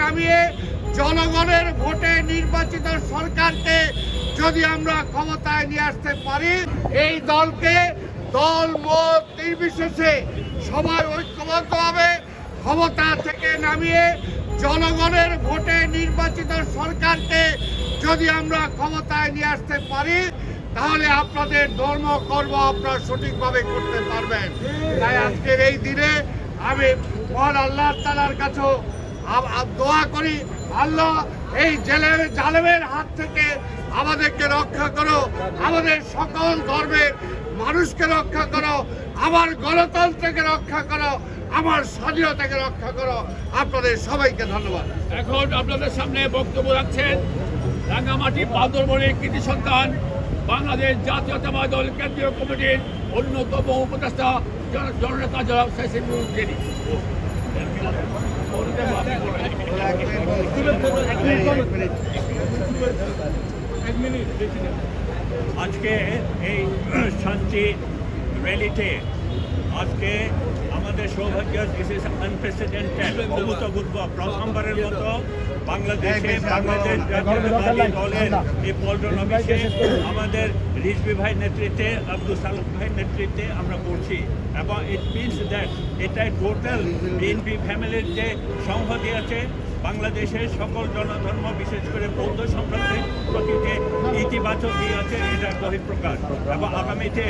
নামিয়ে জনগণের ভোটে নির্বাচিত সরকারকে যদি আমরা ক্ষমতায় নিয়ে আসতে পারি, এই দলকে দল মত নির্বিশেষে সবাই ঐক্যবদ্ধভাবে ক্ষমতা থেকে নামিয়ে জনগণের ভোটে নির্বাচিত সরকারকে যদি আমরা ক্ষমতায় নিয়ে আসতে পারি, তাহলে আপনাদের ধর্ম কর্ম আপনারা সঠিকভাবে করতে পারবেন। তাই আজকের এই দিনে আমি মহান আল্লাহ তালার কাছেও দোয়া করি, আল্লাহ, এই জেলের জালেমের হাত থেকে আমাদেরকে রক্ষা করো, আমাদের সকল ধর্মের মানুষকে রক্ষা করো, আমার গণতন্ত্রকে রক্ষা করো, আমার স্বাধীনতাকে রক্ষা করো। আপনাদের সবাইকে ধন্যবাদ। এখন আপনাদের সামনে বক্তব্য রাখছেন রাঙ্গামাটি বান্দরবনের কৃতি সন্তান, বাংলাদেশ জাতীয়তাবাদী দল কেন্দ্রীয় কমিটির অন্যতম উপদেষ্টা জননেতা জনাব জেনি আজকে এই শান্তি র্যালিতে আজকে আমাদের সৌভাগ্য দিস ইজ আনপ্রেসিডেন্টেড অভূতপূর্ব প্রথমবারের মতো বাংলাদেশে বাংলাদেশ জাতীয়তাবাদী দলের এই পল্টন অফিসে আমাদের রিজভি ভাই নেতৃত্বে আব্দুল সালাম ভাই নেতৃত্বে আমরা করছি এবং ইট মিনস দ্যাট এটাই টোটাল বিএনপি ফ্যামিলির যে সংহতি আছে বাংলাদেশের সকল জনধর্ম বিশেষ করে বৌদ্ধ সম্প্রদায়ের প্রতি যে ইতিবাচক দিক আছে এটার বহিঃপ্রকাশ এবং আগামীতে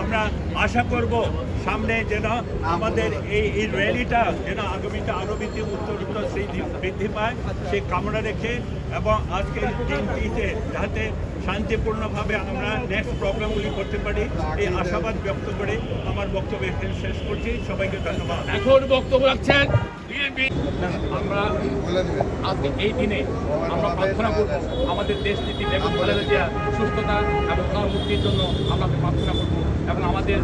আমরা আশা করব সামনে যেন আমাদের এই র্যালিটা যেন আগামীতে আরও বৃদ্ধি, উত্তরোত্তর সেই দিক- বৃদ্ধি পায়, সেই কামনা রেখে এবং আজকের দিনটিতে যাতে শান্তিপূর্ণভাবে আমরা নেক্সট প্রোগ্রামগুলি করতে পারি, এই আশাবাদ ব্যক্ত করে আমার বক্তব্য এখানে শেষ করছি। সবাইকে ধন্যবাদ। এখন বক্তব্য রাখছেন আমরা আজকে এই দিনে আমরা প্রার্থনা করব, আমাদের দেশ নীতি বেগম খালেদা জিয়া সুস্থতা এবং তার জন্য আমরা প্রার্থনা করব এবং আমাদের